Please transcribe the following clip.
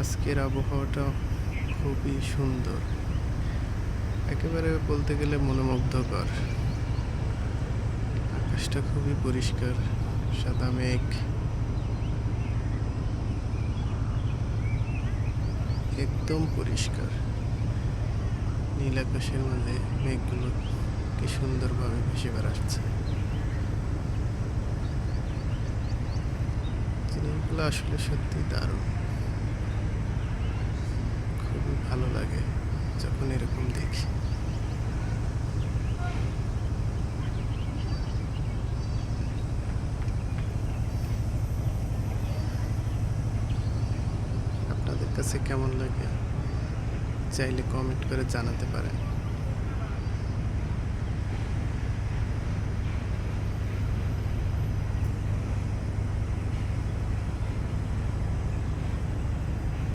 আজকের আবহাওয়াটা খুবই সুন্দর। একেবারে বলতে গেলে মনোমুগ্ধকর। আকাশটা খুবই পরিষ্কার, সাদা মেঘ। একদম পরিষ্কার। নীল আকাশের মাঝে মেঘগুলো কি সুন্দরভাবে ভেসে বেড়াচ্ছে। জিনিসগুলো আসলে সত্যি দারুণ। ভালো লাগে যখন এরকম দেখি। আপনাদের কাছে কেমন লাগে? চাইলে কমেন্ট করে জানাতে পারেন।